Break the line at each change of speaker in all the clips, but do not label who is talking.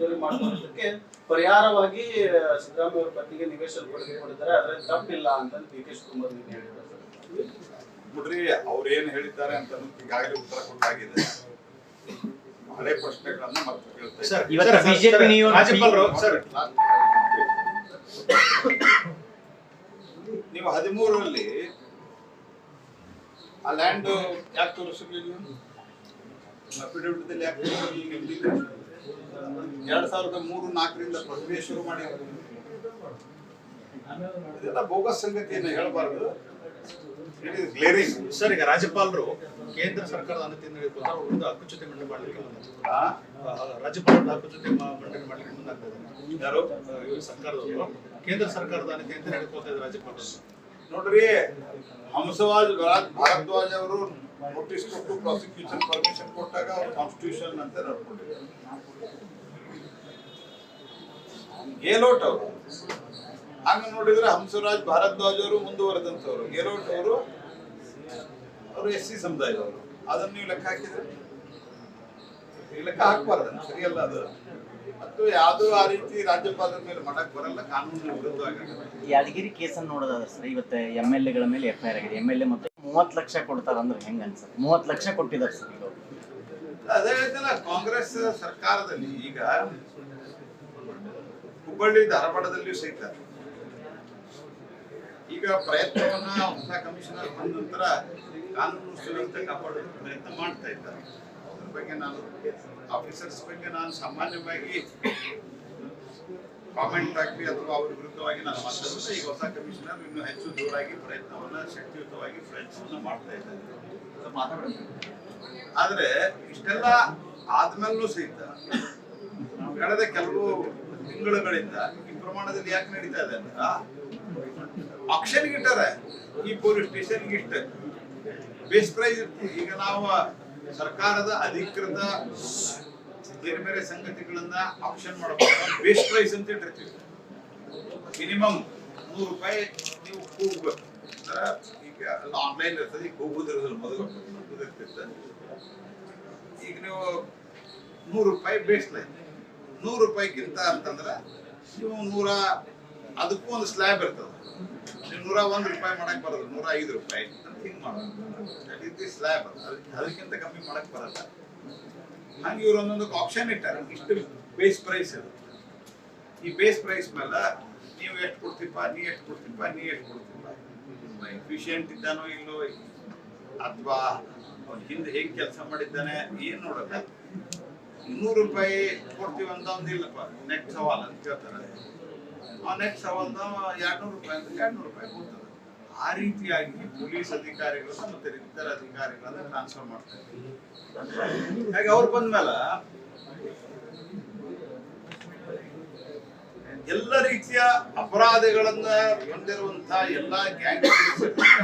ಒತ್ತುವರಿ ಮಾಡುವುದಕ್ಕೆ ಪರಿಹಾರವಾಗಿ ಸಿದ್ದರಾಮಯ್ಯ ಅವರ ಪತ್ನಿಗೆ ನಿವೇಶನ ಪಡೆದುಕೊಂಡಿದ್ದಾರೆ ಅದರಲ್ಲಿ ತಪ್ಪಿಲ್ಲ ಅಂತ ಡಿ ಕೆ ಶಿವಕುಮಾರ್ ನಿನ್ನೆ ಹೇಳಿದ್ದಾರೆ ಸರ್.
ನೋಡ್ರಿ ಅವ್ರು ಏನ್ ಹೇಳಿದ್ದಾರೆ ಅಂತ ಈಗಾಗಲೇ ಉತ್ತರ ಕೊಟ್ಟಾಗಿದೆ. ಹಳೆ ಪ್ರಶ್ನೆಗಳನ್ನ ಮತ್ತೆ
ನೀವು
ಹದಿಮೂರರಲ್ಲಿ ಆ ಲ್ಯಾಂಡ್ ಯಾಕೆ ತೋರಿಸಿರ್ಲಿಲ್ಲ ಅಫಿಡವಿಟ್ದಲ್ಲಿ ಯಾಕೆ ತೋರಿಸಿರ್ಲಿಲ್ಲ ಎರಡ್ ಸಾವಿರದ ಮೂರು ನಾಲ್ಕರಿಂದ ಪ್ರತಿಭೆ ಶುರು ಮಾಡಿ ಇದೆಲ್ಲ ಬೋಗಸ್ ಸಂಗತಿಯನ್ನು ಹೇಳಬಾರದು. ಗ್ಲೇರಿಂಗ್
ಸರ್ ಈಗ ರಾಜ್ಯಪಾಲರು ಕೇಂದ್ರ ಸರ್ಕಾರದ ಅನುತಿಯಿಂದ ವಿರುದ್ಧ ಹಕ್ಕುಚ್ಯುತಿ ಮಂಡನೆ ಮಾಡಲಿಕ್ಕೆ ರಾಜ್ಯಪಾಲರ ಹಕ್ಕುಚ್ಯುತಿ ಮಂಡನೆ ಮಾಡಲಿಕ್ಕೆ ಮುಂದಾಗ್ತದೆ
ಯಾರು?
ಸರ್ಕಾರದವರು. ಕೇಂದ್ರ ಸರ್ಕಾರದ ಅನುತಿ ಅಂತ ಹಿಡ್ಕೊಳ್ತಾ ಇದ್ದಾರೆ ರಾಜ್ಯಪಾಲರು.
ನೋಡ್ರಿ ಹಂಸವಾಜ್ ಭಾರದ್ವಾಜ್ ಅವರು ನೋಟಿಸ್ ಕೊಟ್ಟು ಪ್ರಾಸಿಕ್ಯೂಷನ್ ಪರ್ಮಿಷನ್ ಕೊಟ್ಟಾಗ ಅವ್ರು ಕಾನ್ಸ್ಟಿಟ್ಯೂಷನ್ ಅಂತ ನಡ್ಕೊಂಡಿದ್ದಾರೆ. ಗೆಹ್ಲೋಟ್ ಅವರು. ಹಂಗ ನೋಡಿದ್ರೆ ಹಂಸರಾಜ್ ಭಾರದ್ವಾಜ್ ಅವರು ಮುಂದುವರೆದಂತವ್ರು ಗೇಲೋಟ್ ಅವರು ಅವರು ಎಸ್ ಸಿ ಸಮುದಾಯದವರು. ಅದನ್ನ ನೀವು ಲೆಕ್ಕ ಹಾಕಿದ್ರೆ? ಲೆಕ್ಕ ಹಾಕ್ಬಾರ್ದು ಸರಿಯಲ್ಲ ಅದು. ಮತ್ತು ಯಾವ್ದು ಆ ರೀತಿ ರಾಜ್ಯಪಾಲರ ಮೇಲೆ ಮಾಡಕ್ ಬರಲ್ಲ, ಕಾನೂನು ವಿರುದ್ಧವಾಗಿ.
ಯಾದಗಿರಿ ಕೇಸನ್ನು ನೋಡೋದಾದ್ರೆ ಸರ್, ಇವತ್ತು ಎಂ ಎಲ್ ಎಗಳ ಮೇಲೆ ಎಫ್ ಐ ಆರ್ ಆಗಿದೆ. ಎಂ ಎಲ್ ಎ ಮತ್ತು ಮೂವತ್ತು ಲಕ್ಷ ಕೊಡ್ತಾರ ಅಂದ್ರೆ ಹೆಂಗ ಅನ್ಸುತ್ತೆ? ಮೂವತ್ತು ಲಕ್ಷ ಕೊಟ್ಟಿದ್ದಾರೆ ಸರ್ ಈಗ
ಅದೇ ಹೇಳ್ತಲ್ಲ ಕಾಂಗ್ರೆಸ್ ಸರ್ಕಾರದಲ್ಲಿ ಈಗ ಹುಬ್ಬಳ್ಳಿ ಧಾರವಾಡದಲ್ಲಿಯೂ ಸಹಿತ ಈಗ ಪ್ರಯತ್ನವನ್ನ ಹೊಸ ಕಮಿಷನರ್ ಬಂದ ನಂತರ ಕಾನೂನು ಸುವ್ಯವಸ್ಥೆ ಕಾಪಾಡುವ ಪ್ರಯತ್ನ ಮಾಡ್ತಾ ಇದ್ದಾರೆ. ಅದ್ರ ಬಗ್ಗೆ ನಾನು ಆಫೀಸರ್ಸ್ ಬಗ್ಗೆ ನಾನು ಸಾಮಾನ್ಯವಾಗಿ ಕಾಮೆಂಟ್ ಫ್ಯಾಕ್ಟ್ರಿ ಅಥವಾ ಅವ್ರ ವಿರುದ್ಧವಾಗಿ ನಾನು ಮಾತಾಡಿದ್ರೆ ಈ ಹೊಸ ಕಮಿಷನರ್ ಇನ್ನೂ ಹೆಚ್ಚು ದೂರಾಗಿ ಪ್ರಯತ್ನವನ್ನ ಶಕ್ತಿಯುತವಾಗಿ ಪ್ರಯತ್ನವನ್ನ ಮಾಡ್ತಾ ಇದ್ದಾರೆ. ಆದ್ರೆ ಇಷ್ಟೆಲ್ಲ ಆದ್ಮೇಲೂ ಸಹಿತ ಕಳೆದ ಕೆಲವು ತಿಂಗಳುಗಳಿಂದ ಈ ಪ್ರಮಾಣದಲ್ಲಿ ಯಾಕೆ ನಡೀತಾ ಇದೆ ಅಂತ ಆಕ್ಷನ್ ಇಟ್ಟಾರೆ ಈ ಪೊಲೀಸ್ ಸ್ಟೇಷನ್ಗೆ ಇಷ್ಟ. ಬೇಸ್ ಪ್ರೈಸ್ ಈಗ ನಾವು ಸರ್ಕಾರದ ಅಧಿಕೃತ ಬೇರೆ ಬೇರೆ ಸಂಗತಿಗಳನ್ನ ಆಪ್ಷನ್ ಮಾಡಬಹುದು ಬೇಸ್ ಪ್ರೈಸ್ ಅಂತ ಇಟ್ಟಿರ್ತೀವಿ. ಮಿನಿಮಮ್ ನೂರು ರೂಪಾಯಿ ನೀವು ಕೂಗ್ಬೇಕು. ಅಂದ್ರೆ ಈಗ ಎಲ್ಲ ಆನ್ಲೈನ್ ಇರ್ತದೆ, ಈಗ ಕೂಗುದಿರೋದಿಲ್ಲ ಮೊದಲು. ಈಗ ನೀವು ನೂರು ರೂಪಾಯಿ ಬೇಸ್ ಲೈನ್ ನೂರು ರೂಪಾಯಿಗಿಂತ ಅಂತಂದ್ರೆ ನೀವು ನೂರ, ಅದಕ್ಕೂ ಒಂದು ಸ್ಲ್ಯಾಬ್ ಇರ್ತದೆ. ನೀವು ನೂರ ಒಂದು ರೂಪಾಯಿ ಮಾಡಕ್ ಬರೋದು ನೂರ ಐದು ರೂಪಾಯಿ ಅಂತ ಹಿಂಗ್ ಮಾಡೋದು ಸ್ಲ್ಯಾಬ್ ಅದಕ್ಕಿಂತ ಕಮ್ಮಿ ಮಾಡಕ್ ಬರಲ್ಲ. ಹಂಗೆ ಇವ್ರು ಒಂದೊಂದು ಆಪ್ಷನ್ ಇಟ್ಟಾರೆ. ಇಷ್ಟು ಬೇಸ್ ಪ್ರೈಸ್ ಅದು. ಈ ಬೇಸ್ ಪ್ರೈಸ್ ಮೇಲೆ ನೀವು ಎಷ್ಟು ಕೊಡ್ತೀಪ ನೀ ಎಷ್ಟು ಕೊಡ್ತೀಪ ನೀ ಎಷ್ಟು ಕೊಡ್ತೀಪ ಎಫಿಷಿಯಂಟ್ ಇದ್ದಾನೋ ಇಲ್ಲೋ ಅಥವಾ ಅವ್ನು ಹಿಂದೆ ಹೇಗೆ ಕೆಲಸ ಮಾಡಿದ್ದಾನೆ ಏನು ನೋಡಲ್ಲ ಇನ್ನೂರು ರೂಪಾಯಿ ಕೊಡ್ತೀವಿ ಅಂತ ಒಂದಿಲ್ಲಪ್ಪ ನೆಕ್ಸ್ಟ್ ಸವಾಲ್ ಅಂತ ಕೇಳ್ತಾರೆ ಆ ನೆಕ್ಸ್ಟ್ ಸವಾಲ್ ಎರಡ್ನೂರು ರೂಪಾಯಿ ಅಂತ ಎರಡ್ನೂರು ರೂಪಾಯಿ ಕೊಡ್ತಾರೆ ಆ ರೀತಿಯಾಗಿ ಪೊಲೀಸ್ ಅಧಿಕಾರಿಗಳು ಮತ್ತೆ ಇತರ ಅಧಿಕಾರಿಗಳನ್ನ ಟ್ರಾನ್ಸ್ಫರ್ ಮಾಡ್ತಾರೆ ಹಾಗೆ ಅವ್ರು ಬಂದ್ಮೇಲೆ ಎಲ್ಲ ರೀತಿಯ ಅಪರಾಧಗಳನ್ನ ಹೊಂದಿರುವಂತಹ ಎಲ್ಲಾ ಗ್ಯಾಂಗ್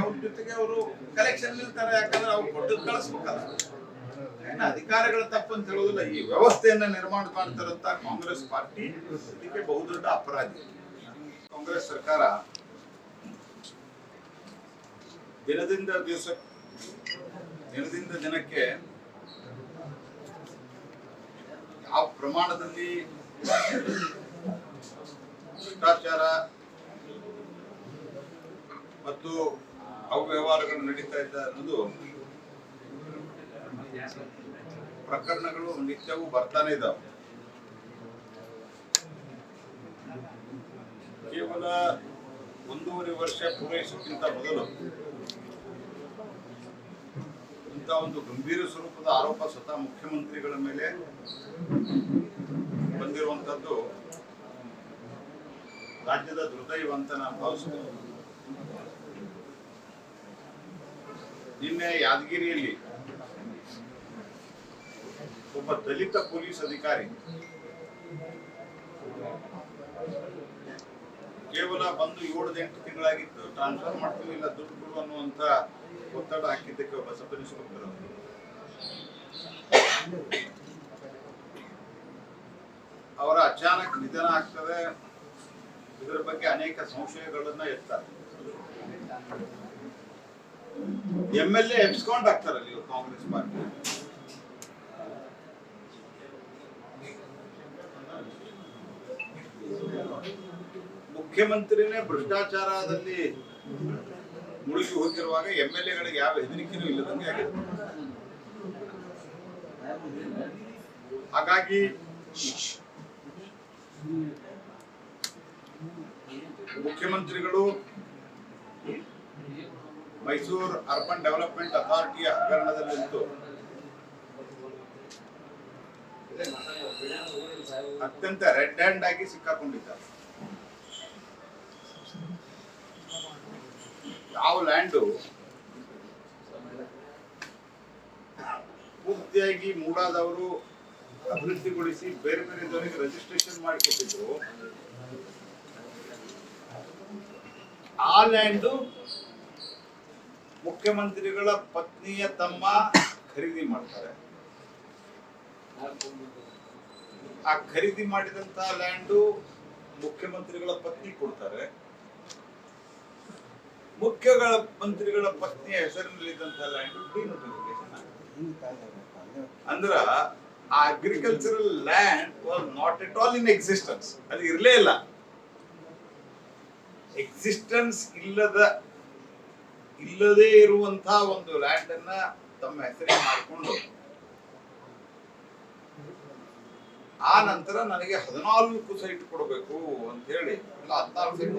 ಅವ್ರ ಜೊತೆಗೆ ಅವರು ಕಲೆಕ್ಷನ್ ನಿಲ್ತಾರೆ, ಯಾಕಂದ್ರೆ ಅವ್ರು ಕೊಟ್ಟು ಕಳಿಸ್ಬೇಕಲ್ಲ. ಅಧಿಕಾರಿಗಳ ತಪ್ಪು ಅಂತ ಹೇಳೋದಿಲ್ಲ ಈ ವ್ಯವಸ್ಥೆಯನ್ನ ನಿರ್ಮಾಣ ಮಾಡ್ತಾರಂತ ಕಾಂಗ್ರೆಸ್ ಪಾರ್ಟಿ ಇದಕ್ಕೆ ಬಹುದೊಡ್ಡ ಅಪರಾಧಿ. ಕಾಂಗ್ರೆಸ್ ಸರ್ಕಾರ ದಿನದಿಂದ ದಿವಸ, ದಿನದಿಂದ ದಿನಕ್ಕೆ ಯಾವ ಪ್ರಮಾಣದಲ್ಲಿ ಭ್ರಷ್ಟಾಚಾರ ಮತ್ತು ಅವ್ಯವಹಾರಗಳು ನಡೀತಾ ಇದ್ದ ಅನ್ನೋದು ಪ್ರಕರಣಗಳು ನಿತ್ಯವೂ ಬರ್ತಾನೆ ಇದಾವೆ. ಕೇವಲ ಒಂದೂವರೆ ವರ್ಷ ಪೂರೈಸೋಕ್ಕಿಂತ ಮೊದಲು ಇಂಥ ಒಂದು ಗಂಭೀರ ಸ್ವರೂಪದ ಆರೋಪ ಸ್ವತಃ ಮುಖ್ಯಮಂತ್ರಿಗಳ ಮೇಲೆ ಬಂದಿರುವಂತದ್ದು ರಾಜ್ಯದ ದುರ್ದೈವ ಅಂತ ನಾನು ಭಾವಿಸ್ತೇನೆ. ನಿನ್ನೆ ಯಾದಗಿರಿಯಲ್ಲಿ ಒಬ್ಬ ದಲಿತ ಪೊಲೀಸ್ ಅಧಿಕಾರಿ ಕೇವಲ ಬಂದು ಏಳು ಎಂಟು ತಿಂಗಳಾಗಿತ್ತು. ಟ್ರಾನ್ಸ್ಫರ್ ಮಾಡ್ತೀವಿ ಇಲ್ಲ ದುಡ್ಡು ಕೊಡು ಅನ್ನುವಂತ ಒತ್ತಡ ಹಾಕಿದ್ದಕ್ಕೆ ಇನ್ಸ್ಪೆಕ್ಟರ್ ಅವರು ಅಚಾನಕ್ ನಿಧನ ಆಗ್ತದೆ. ಇದರ ಬಗ್ಗೆ ಅನೇಕ ಸಂಶಯಗಳನ್ನ ಎತ್ತಾರೆ ಎಂ ಎಲ್ ಎ ಎಬ್ಸ್ಕೊಂಡ್ ಇವರು ಕಾಂಗ್ರೆಸ್ ಪಾರ್ಟಿ. ಮುಖ್ಯಮಂತ್ರಿನೇ ಭ್ರಷ್ಟಾಚಾರದಲ್ಲಿ ಮುಳುಗಿ ಹೋಗಿರುವಾಗ ಎಂ ಎಲ್ ಎಗಳಿಗೆ ಯಾವ ಹೆದರಿಕೆನೂ ಇಲ್ಲದಂಗೆ ಆಗಿದೆ ಹಾಗಾಗಿ ಮುಖ್ಯಮಂತ್ರಿಗಳು ಮೈಸೂರು ಅರ್ಬನ್ ಡೆವಲಪ್ಮೆಂಟ್ ಅಥಾರಿಟಿಯ ಹಗರಣದಲ್ಲಂತೂ ಅತ್ಯಂತ ರೆಡ್ ಹ್ಯಾಂಡ್ ಆಗಿ ಸಿಕ್ಕಾಕೊಂಡಿದ್ದಾರೆ ಯಾವ ಲ್ಯಾಂಡು. ಪೂರ್ತಿಯಾಗಿ ಮೂಡಾದವರು ಅಭಿವೃದ್ಧಿಗೊಳಿಸಿ ಬೇರೆ ಬೇರೆ ಜನರಿಗೆ ರಿಜಿಸ್ಟ್ರೇಷನ್ ಮಾಡಿಕೊಟ್ಟಿದ್ರು. ಆ ಲ್ಯಾಂಡು ಮುಖ್ಯಮಂತ್ರಿಗಳ ಪತ್ನಿಯ ತಮ್ಮ ಖರೀದಿ ಮಾಡ್ತಾರೆ. ಆ ಖರೀದಿ ಮಾಡಿದಂತ ಲ್ಯಾಂಡು ಮುಖ್ಯಮಂತ್ರಿಗಳ ಪತ್ನಿ ಕೊಡ್ತಾರೆ. ಮುಖ್ಯಗಳ ಮಂತ್ರಿಗಳ ಪತ್ನಿಯ ಹೆಸರಿನಲ್ಲಿದ್ದಂತ ಅಂದ್ರ ಆ? Agricultural land was not at all in existence ಅದು ಇರಲೇ ಇಲ್ಲ. ಎಕ್ಸಿಸ್ಟೆನ್ಸ್ ಇಲ್ಲದ, ಇಲ್ಲದೇ ಇರುವಂತಹ ಒಂದು ಲ್ಯಾಂಡ್ ಅನ್ನ ತಮ್ಮ ಹೆಸರಿಗೆ ಮಾಡಿಕೊಂಡು ಆ ನಂತರ ನನಗೆ ಹದಿನಾಲ್ಕು ಸೈಟ್ ಕೊಡಬೇಕು ಅಂತ ಹೇಳಿ, ಇಲ್ಲ ಹದಿನಾಲ್ಕು ಸೈಟ್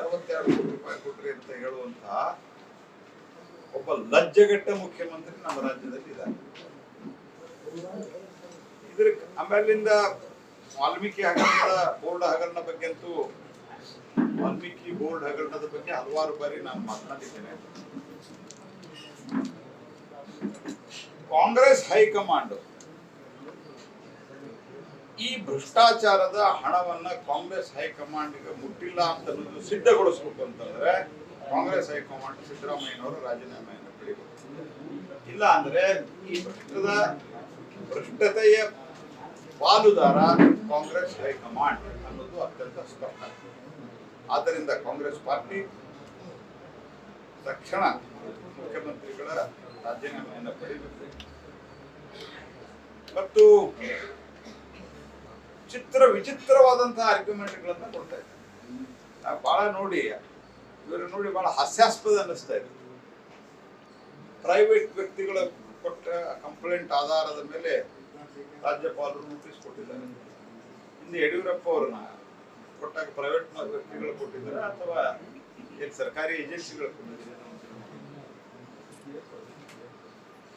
ಅರವತ್ತೆರಡು ಕೋಟಿ ರೂಪಾಯಿ ಕೊಟ್ರಿ ಅಂತ ಹೇಳುವಂತಹ ಒಬ್ಬ ಲಜ್ಜೆಗಟ್ಟ ಮುಖ್ಯಮಂತ್ರಿ ನಮ್ಮ ರಾಜ್ಯದಲ್ಲಿ ಇದ್ದಾರೆ. ಇದ್ರ ಆಮೇಲಿಂದ ವಾಲ್ಮೀಕಿ ಹಗರಣದ ಬೋರ್ಡ್ ಹಗರಣ ಬಗ್ಗೆ ಅಂತೂ ವಾಲ್ಮೀಕಿ ಬೋರ್ಡ್ ಹಗರಣದ ಬಗ್ಗೆ ಹಲವಾರು ಬಾರಿ ನಾನು ಮಾತನಾಡಿದ್ದೇನೆ. ಕಾಂಗ್ರೆಸ್ ಹೈಕಮಾಂಡ್ ಈ ಭ್ರಷ್ಟಾಚಾರದ ಹಣವನ್ನ ಕಾಂಗ್ರೆಸ್ ಹೈಕಮಾಂಡ್ಗೆ ಮುಟ್ಟಿಲ್ಲ ಅಂತ ಅನ್ನೋದು ಸಿದ್ಧಗೊಳಿಸ್ಬೇಕು ಅಂತಂದ್ರೆ ಕಾಂಗ್ರೆಸ್ ಹೈಕಮಾಂಡ್ ಸಿದ್ದರಾಮಯ್ಯನವರು ರಾಜೀನಾಮೆಯನ್ನು ಪಡಿಬೇಕು ಇಲ್ಲ ಅಂದ್ರೆ ಈ ಭ್ರಷ್ಟದ ಭ್ರಷ್ಟತೆಯ ಪಾಲುದಾರ ಕಾಂಗ್ರೆಸ್ ಹೈಕಮಾಂಡ್ ಅನ್ನೋದು ಅತ್ಯಂತ ಸ್ಪಷ್ಟ. ಆದ್ದರಿಂದ ಕಾಂಗ್ರೆಸ್ ಪಾರ್ಟಿ ತಕ್ಷಣ ಮುಖ್ಯಮಂತ್ರಿಗಳ ರಾಜೀನಾಮೆಯನ್ನು ಪಡೆಯಬೇಕು. ಮತ್ತು ಚಿತ್ರ ವಿಚಿತ್ರವಾದಂತಹ ಆರ್ಗ್ಯುಮೆಂಟ್ಗಳನ್ನ ಕೊಡ್ತಾ ಇದ್ದಾರೆ. ನಾವು ಬಹಳ ನೋಡಿ ಇವರು ನೋಡಿ ಬಹಳ ಹಾಸ್ಯಾಸ್ಪದ ಅನ್ನಿಸ್ತಾ ಇದೆ. ಪ್ರೈವೇಟ್ ವ್ಯಕ್ತಿಗಳ ಕೊಟ್ಟ ಕಂಪ್ಲೇಂಟ್ ಆಧಾರದ ಮೇಲೆ ರಾಜ್ಯಪಾಲರು ನೋಟಿಸ್ ಕೊಟ್ಟಿದ್ದಾರೆ. ಹಿಂದೆ ಯಡಿಯೂರಪ್ಪ ಅವ್ರನ್ನ ಕೊಟ್ಟಾಗ ಪ್ರೈವೇಟ್ ವ್ಯಕ್ತಿಗಳು ಕೊಟ್ಟಿದ್ದಾರೆ ಅಥವಾ ಸರ್ಕಾರಿ ಏಜೆನ್ಸಿಗಳು ಕೊಟ್ಟಿದ್ದಾರೆ?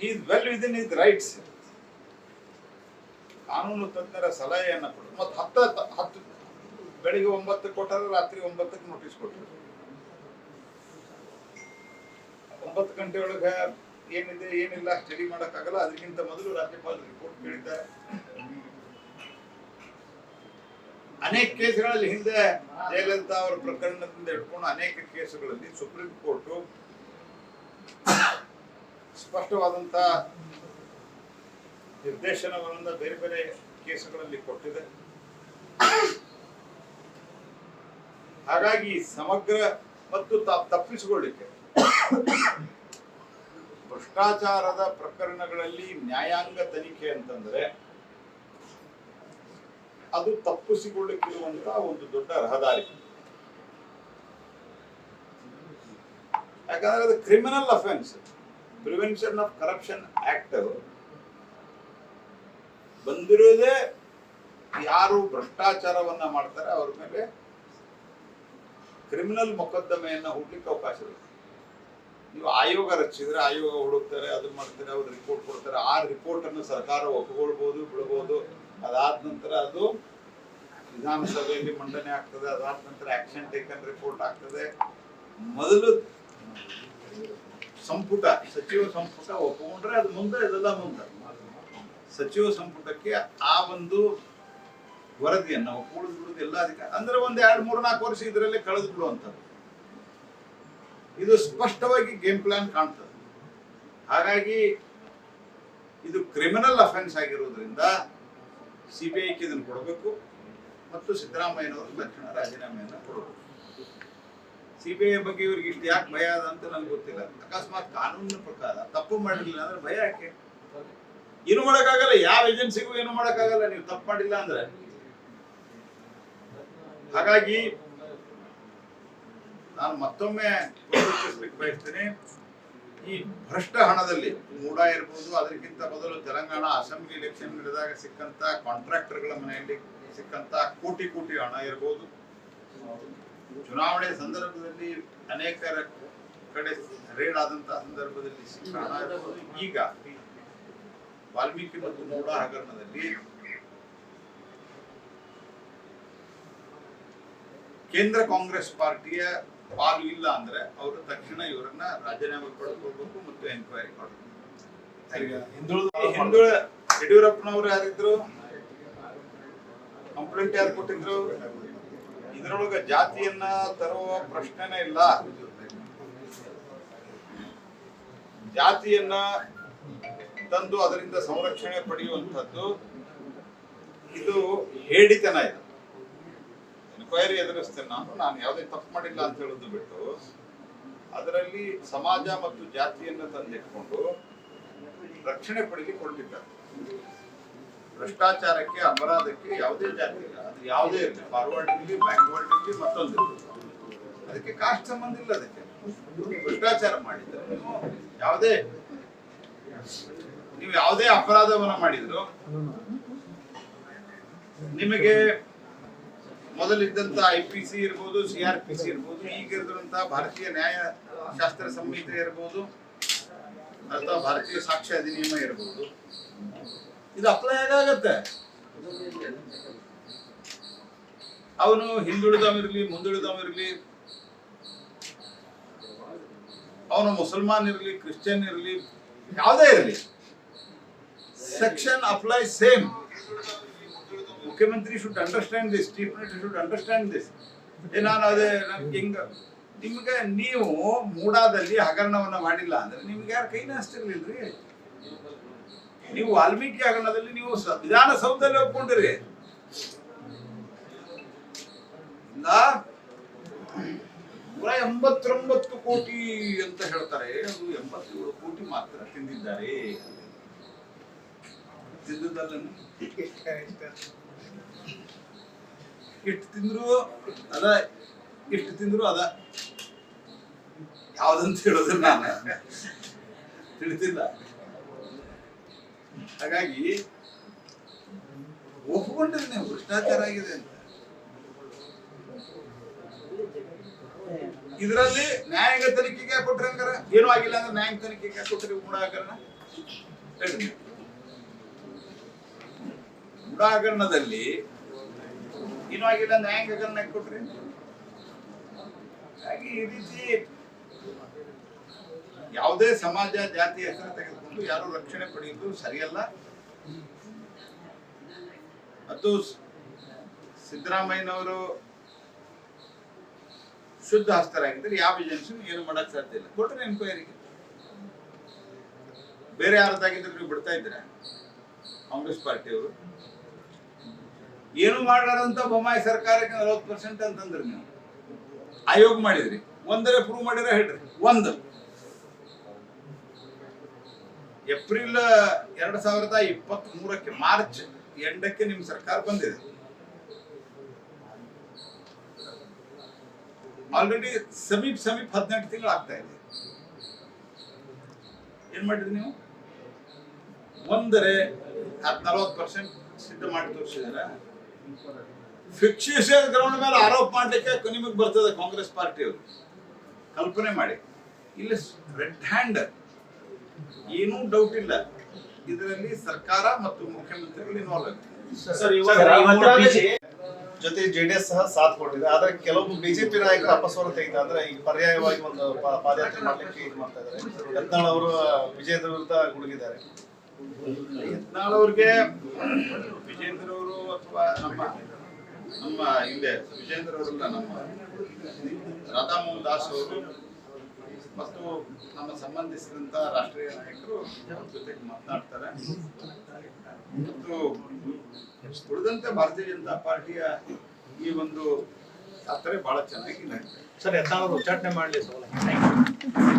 Is well within is rights ಕಾನೂನು ತಜ್ಞರ ಸಲಹೆಯನ್ನು ಕೊಡು ಮತ್ತು ಹತ್ತು ಹತ್ತು, ಬೆಳಿಗ್ಗೆ ಒಂಬತ್ತಕ್ಕೆ ಕೊಟ್ಟರೆ ರಾತ್ರಿ ಒಂಬತ್ತಕ್ಕೆ ನೋಟಿಸ್ ಕೊಟ್ಟರು ಒಂಬತ್ತು ಗಂಟೆ ಒಳಗೆ ಏನಿದೆ, ಏನಿಲ್ಲ ಸ್ಟಡಿ ಮಾಡೋಕ್ಕಾಗಲ್ಲ. ಅದಕ್ಕಿಂತ ಮೊದಲು ರಾಜ್ಯಪಾಲ ರಿಪೋರ್ಟ್ ಕೇಳಿದ್ದಾರೆ. ಅನೇಕ ಕೇಸ್ಗಳಲ್ಲಿ ಹಿಂದೆ ಜಯಲಲಿತಾ ಅವರ ಪ್ರಕರಣದಿಂದ ಹಿಡ್ಕೊಂಡು ಅನೇಕ ಕೇಸುಗಳಲ್ಲಿ ಸುಪ್ರೀಂ ಕೋರ್ಟು ಸ್ಪಷ್ಟವಾದಂತ ನಿರ್ದೇಶನವನ್ನ ಬೇರೆ ಬೇರೆ ಕೇಸುಗಳಲ್ಲಿ ಕೊಟ್ಟಿದೆ. ಹಾಗಾಗಿ ಸಮಗ್ರ ಮತ್ತು ತಪ್ಪಿಸಿಕೊಳ್ಳಿಕ್ಕೆ ಭ್ರಷ್ಟಾಚಾರದ ಪ್ರಕರಣಗಳಲ್ಲಿ ನ್ಯಾಯಾಂಗ ತನಿಖೆ ಅಂತಂದ್ರೆ ಅದು ತಪ್ಪಿಸಿಕೊಳ್ಳಿಕ್ಕಿರುವಂತ ಒಂದು ದೊಡ್ಡ ರಹದಾರಿ. ಯಾಕಂದ್ರೆ ಅದು criminal offence prevention of corruption act ಬಂದಿರೋದೇ ಯಾರು ಭ್ರಷ್ಟಾಚಾರವನ್ನ ಮಾಡ್ತಾರೆ ಅವ್ರ ಮೇಲೆ ಕ್ರಿಮಿನಲ್ ಮೊಕದ್ದಮೆಯನ್ನ ಹುಡ್ಲಿಕ್ಕೆ ಅವಕಾಶ ಇರುತ್ತೆ ನೀವು ಆಯೋಗ ರಚಿಸಿದ್ರೆ ಆಯೋಗ ಹುಡುಕ್ತಾರೆ ಅದು ಮಾಡ್ತಾರೆ, ಅವ್ರು ರಿಪೋರ್ಟ್ ಕೊಡ್ತಾರೆ, ಆ ರಿಪೋರ್ಟ್ ಅನ್ನು ಸರ್ಕಾರ ಒಪ್ಕೊಳ್ಬಹುದು ಬಿಡಬಹುದು ಅದಾದ ನಂತರ ಅದು ವಿಧಾನಸಭೆಯಲ್ಲಿ ಮಂಡನೆ ಆಗ್ತದೆ, ಅದಾದ ನಂತರ ಆಕ್ಷನ್ ಟೇಕನ್ ರಿಪೋರ್ಟ್ ಆಗ್ತದೆ. ಮೊದಲು ಸಂಪುಟ, ಸಚಿವ ಸಂಪುಟ ಒಪ್ಪಿಕೊಂಡ್ರೆ ಅದು ಮುಂದೆ, ಇದೆಲ್ಲ ಮುಂದೆ. ಸಚಿವ ಸಂಪುಟಕ್ಕೆ ಆ ಒಂದು ವರದಿಯನ್ನು, ನಾವು ಬಿಡುದು ಎಲ್ಲ ಅಧಿಕಾರ ಅಂದ್ರೆ ಒಂದ್ ಎರಡು, ಮೂರು, ನಾಲ್ಕು ವರ್ಷ ಇದರಲ್ಲೇ ಕಳೆದು ಬಿಡುವಂಥದ್ದು. ಇದು ಸ್ಪಷ್ಟವಾಗಿ ಗೇಮ್ ಪ್ಲಾನ್ ಕಾಣ್ತದೆ. ಹಾಗಾಗಿ ಇದು ಕ್ರಿಮಿನಲ್ ಅಫೆನ್ಸ್ ಆಗಿರೋದ್ರಿಂದ ಸಿಬಿಐಗೆ ಇದನ್ನು ಕೊಡಬೇಕು ಮತ್ತು ಸಿದ್ದರಾಮಯ್ಯನವರು ತಕ್ಷಣ ರಾಜೀನಾಮೆಯನ್ನು ಕೊಡಬೇಕು. ಸಿಬಿಐ ಬಗ್ಗೆ ಇವ್ರಿಗೆ ಇಷ್ಟು ಯಾಕೆ ಭಯ ಅದ ಅಂತ ನನಗೆ ಗೊತ್ತಿಲ್ಲ. ಅಕಸ್ಮಾತ್ ಕಾನೂನಿನ ಪ್ರಕಾರ ತಪ್ಪು ಮಾಡಿರಲಿಲ್ಲ ಅಂದ್ರೆ ಭಯ ಯಾಕೆ? ಏನು ಮಾಡಕ್ಕಾಗಲ್ಲ ಯಾವ ಏಜೆನ್ಸಿಗೂ ಏನು ಮಾಡಕ್ಕಾಗಲ್ಲ, ನೀವು ತಪ್ಪು ಮಾಡಿಲ್ಲ ಅಂದ್ರೆ. ಹಾಗಾಗಿ ನಾನು ಮತ್ತೊಮ್ಮೆ ಬಯಸ್ತೇನೆ. ಈ ಭ್ರಷ್ಟ ಹಣದಲ್ಲಿ ಮೂಡ ಇರ್ಬೋದು, ಅದಕ್ಕಿಂತ ಮೊದಲು ತೆಲಂಗಾಣ ಅಸೆಂಬ್ಲಿ ಎಲೆಕ್ಷನ್ ನಡೆದಾಗ ಸಿಕ್ಕಂತ ಕಾಂಟ್ರಾಕ್ಟರ್ಗಳ ಮನೆಯಲ್ಲಿ ಸಿಕ್ಕಂತ ಕೋಟಿ ಕೋಟಿ ಹಣ ಇರ್ಬೋದು. ಚುನಾವಣೆ ಸಂದರ್ಭದಲ್ಲಿ ಅನೇಕರ ಕಡೆ ರೇಡ್ ಆದಂತಹ ಸಂದರ್ಭದಲ್ಲಿ ಸಿಕ್ಕ ಹಣ ಈಗ ವಾಲ್ಮೀಕಿ ಮತ್ತು ಮೂಡ ಹಗರಣದಲ್ಲಿ ಕೇಂದ್ರ ಕಾಂಗ್ರೆಸ್ ಪಾರ್ಟಿಯ ಪಾಲು ಇಲ್ಲ ಅಂದ್ರೆ ಅವರು ತಕ್ಷಣ ಇವರನ್ನ ರಾಜೀನಾಮೆ ಪಡೆದುಕೊಳ್ಬೇಕು ಮತ್ತು ಎನ್ಕ್ವೈರಿ ಮಾಡಬೇಕು. ಹಿಂದುಳ ಯಡಿಯೂರಪ್ಪನವರು ಯಾರಿದ್ರು? ಕಂಪ್ಲೇಂಟ್ ಯಾರು ಕೊಟ್ಟಿದ್ರು? ಇದರೊಳಗ ಜಾತಿಯನ್ನ ತರುವ ಪ್ರಶ್ನೆನೇ ಇಲ್ಲ. ಜಾತಿಯನ್ನ ತಂದು ಅದರಿಂದ ಸಂರಕ್ಷಣೆ ಪಡೆಯುವಂಥದ್ದು ಇದು ಹೇಳಿತನ ಇದು. ಎನ್ಕ್ವೈರಿ ಎದುರಿಸ್ತೇನೆ ನಾನು ನಾನು ಯಾವುದೇ ತಪ್ಪು ಮಾಡಿಲ್ಲ ಅಂತ ಹೇಳೋದು ಬಿಟ್ಟು ಅದರಲ್ಲಿ ಸಮಾಜ ಮತ್ತು ಜಾತಿಯನ್ನು ತಂದಿಟ್ಕೊಂಡು ರಕ್ಷಣೆ ಪಡೆಯಲಿಕ್ಕೆ ಹೊರಟಿದ್ದಾರೆ ಭ್ರಷ್ಟಾಚಾರಕ್ಕೆ, ಅಪರಾಧಕ್ಕೆ ಯಾವುದೇ ಜಾತಿ ಇಲ್ಲ. ಅದು ಯಾವುದೇ ಇರಲಿ ಫಾರ್ವರ್ಡ್ ಇರಲಿ ಬ್ಯಾಕ್ವರ್ಡ್ ಇರಲಿ, ಮತ್ತೊಂದು ಅದಕ್ಕೆ ಕಾಸ್ಟ್ ಸಂಬಂಧ ಇಲ್ಲ ಅದಕ್ಕೆ. ಭ್ರಷ್ಟಾಚಾರ ಮಾಡಿದ್ದಾರೆ ಯಾವುದೇ ನೀವು ಯಾವುದೇ ಅಪರಾಧವನ್ನ ಮಾಡಿದ್ರು, ನಿಮಗೆ ಮೊದಲಿದ್ದಂತ ಐ ಪಿ ಸಿ ಇರ್ಬೋದು ಸಿ ಆರ್ ಪಿ ಸಿ ಇರ್ಬೋದು ಭಾರತೀಯ ನ್ಯಾಯ ಶಾಸ್ತ್ರ ಸಂಹಿತೆ ಇರ್ಬೋದು, ಅಥವಾ ಭಾರತೀಯ ಸಾಕ್ಷ್ಯ ಅಧಿನಿಯಮ ಇರ್ಬೋದು. ಇದು ಅಪ್ಲೈ ಆಗತ್ತೆ ಅವನು ಹಿಂದುಳಿದವನಿರ್ಲಿ ಮುಂದುಳಿದವನಿರ್ಲಿ ಅವನು ಮುಸಲ್ಮಾನ್ ಇರಲಿ, ಕ್ರಿಶ್ಚಿಯನ್ ಇರಲಿ, ಯಾವುದೇ ಇರಲಿ. ಸೆಕ್ಷನ್ applies ಸೇಮ್ ಮುಖ್ಯಮಂತ್ರಿ should understand this chief minister should understand this ನಾನು ಅದೇ ನನ್ಗೆ ಹಿಂಗ, ನಿಮ್ಗೆ ನೀವು ಮೂಡಾದಲ್ಲಿ ಹಗರಣವನ್ನ ಮಾಡಿಲ್ಲ ಅಂದ್ರೆ ನಿಮ್ಗೆ ಯಾರು ಕೈನ ಹಚ್ತಿರ್ಲಿಲ್ರಿ ನೀವು ವಾಲ್ಮೀಕಿ ಹಗರಣದಲ್ಲಿ ನೀವು ವಿಧಾನ ವಿಧಾನಸೌಧದಲ್ಲಿ ಒಪ್ಕೊಂಡಿರಿ ನೂರ ಎಂಬತ್ತೊಂಬತ್ತು ಕೋಟಿ ಅಂತ ಹೇಳ್ತಾರೆ. ಅದು ಎಂಬತ್ತೇಳು ಕೋಟಿ ಮಾತ್ರ ತಿಂದಿದ್ದಾರೆ. ತಿಂದದ್ದಲ್ಲ ಎಷ್ಟು ತಿಂದ್ರು ಅದ ಇಷ್ಟು ತಿಂದ್ರು ಅದ. ಯಾವ್ದಂತ ಹೇಳೋದು ನಾನು. ತಿಳಿತಿಲ್ಲ. ಹಾಗಾಗಿ ಒಪ್ಕೊಂಡಿರಿ ನೀವು ಭ್ರಷ್ಟಾಚಾರ ಆಗಿದೆ ಅಂತ. ಇದರಲ್ಲಿ ನ್ಯಾಯಾಂಗ ತನಿಖೆಗೆ ಕೊಟ್ರಿ ಹಂಗಾರ? ಏನೂ ಆಗಿಲ್ಲ ಅಂದ್ರೆ ನ್ಯಾಯಾಂಗ ತನಿಖೆಗೆ ಕೊಟ್ಟರೆ ಕೊಟ್ರಿ ಮೂಡ ಹಗರಣ ಹೇಳ್ರಿ ಹಗರಣದಲ್ಲಿ ಏನೂ ಆಗಿಲ್ಲ ನ್ಯಾಯಾಂಗ ಹಗರಣ ಯಾಕ್ ಕೊಟ್ರಿ ಹಾಗಾಗಿ ಈ ರೀತಿ ಯಾವುದೇ ಸಮಾಜ, ಜಾತಿ, ಹೆಸರು ತೆಗೆದುಕೊಂಡು ಯಾರು ರಕ್ಷಣೆ ಪಡೆಯುವುದು ಸರಿಯಲ್ಲ. ಮತ್ತು ಸಿದ್ದರಾಮಯ್ಯನವರು ಶುದ್ಧ ಹಸ್ತರಾಗಿದ್ದರೆ ಯಾವ ಏಜೆನ್ಸಿ ಏನು ಮಾಡಕ್ ಸಾಧ್ಯ ಇಲ್ಲ. ಕೊಟ್ರೆ ಎನ್ಕ್ವೈರಿಗೆ ಬೇರೆ ಯಾರದಾಗಿದ್ರೆ ನೀವು ಬಿಡ್ತಾ ಇದ್ದೀರಾ? ಕಾಂಗ್ರೆಸ್ ಪಾರ್ಟಿಯವರು? ಏನು ಮಾಡಾರಂತ ಬೊಮ್ಮಾಯಿ ಸರ್ಕಾರಕ್ಕೆ ನಲವತ್ತು ಪರ್ಸೆಂಟ್ ಅಂತಂದ್ರಿ ನೀವು. ಆಯೋಗ ಮಾಡಿದ್ರಿ. ಒಂದರೆ ಪ್ರೂವ್ ಮಾಡಿದ್ರೆ ಹೇಳ್ರಿ. ಒಂದು. ಏಪ್ರಿಲ್ ಎರಡ್ ಸಾವಿರದ ಇಪ್ಪತ್ತ್ ಮೂರಕ್ಕೆ ಮಾರ್ಚ್ ಎಂಟಕ್ಕೆ ನಿಮ್ ಸರ್ಕಾರ ಬಂದಿದೆ. ಆಲ್ರೆಡಿ ಸಮೀಪ್ ಸಮೀಪ್ ಹದಿನೆಂಟು ತಿಂಗಳು ಆಗ್ತಾ ಇದೆ. ಏನ್ ಮಾಡಿದ್ರಿ ನೀವು? ಒಂದರೆ ನಲವತ್ತು ಪರ್ಸೆಂಟ್ ಸಿದ್ಧ ಮಾಡಿ ತೋರಿಸಿದಾರ? ಫಿಕ್ಸಿಷನ್ ಗ್ರೌಂಡ್ ಮೇಲೆ ಆರೋಪ ಮಾಡಲಿಕ್ಕೆ ನಿಮಗೆ ಬರ್ತದೆ ಕಾಂಗ್ರೆಸ್ ಪಾರ್ಟಿಯವರು. ಕಲ್ಪನೆ ಮಾಡಿ. ಇಲ್ಲಿ ರೆಡ್ ಹ್ಯಾಂಡ್ ಏನೂ ಡೌಟ್ ಇಲ್ಲ. ಇದರಲ್ಲಿ ಸರ್ಕಾರ ಮತ್ತು ಮುಖ್ಯಮಂತ್ರಿಗಳು ಇನ್ವಾಲ್ವ್ ಆಗಿದೆ
ಜೊತೆ ಜೆಡಿಎಸ್ ಸಹ ಸಾಥ್ ಕೊಟ್ಟಿದೆ. ಆದ್ರೆ ಕೆಲವು ಬಿಜೆಪಿ ನಾಯಕರು ಅಪಸ್ವರ ತೆಗಿತಾರೆ ಅಂದ್ರೆ ಈಗ ಪರ್ಯಾಯವಾಗಿ ಒಂದು ಪಾದಯಾತ್ರೆ ಮಾಡ್ಲಿಕ್ಕೆ ಇದು ಮಾಡ್ತಾ ಇದ್ದಾರೆ. ಯತ್ನಾಳ್ ಅವರು ವಿಜಯದ ವಿರುದ್ಧ ಗುಡುಗಿದ್ದಾರೆ.
ಯತ್ನಾಳ್ ಅವ್ರಿಗೆ ವಿಜೇಂದ್ರ ಅವರು ಅಥವಾ ನಮ್ಮ ನಮ್ಮ ಹಿಂದೆ ವಿಜೇಂದ್ರ ಅವರಲ್ಲ ನಮ್ಮ ರಾಧಾಮೋಹನ್ ದಾಸ್ ಅವರು. ಮತ್ತು ನಮ್ಮ ಸಂಬಂಧಿಸಿದಂತ ರಾಷ್ಟ್ರೀಯ ನಾಯಕರು ಅವ್ರ ಜೊತೆಗೆ ಮಾತನಾಡ್ತಾರೆ. ಮತ್ತು ಉಳಿದಂತೆ ಭಾರತೀಯ ಜನತಾ ಪಾರ್ಟಿಯ ಈ ಒಂದು ಯಾತ್ರೆ ಬಹಳ ಚೆನ್ನಾಗಿ ನಡೀತದೆ
ಸರ್ ಯತ್ನಾಳ್ ಅವರು ಉಚ್ಚಾಟನೆ ಮಾಡಲಿ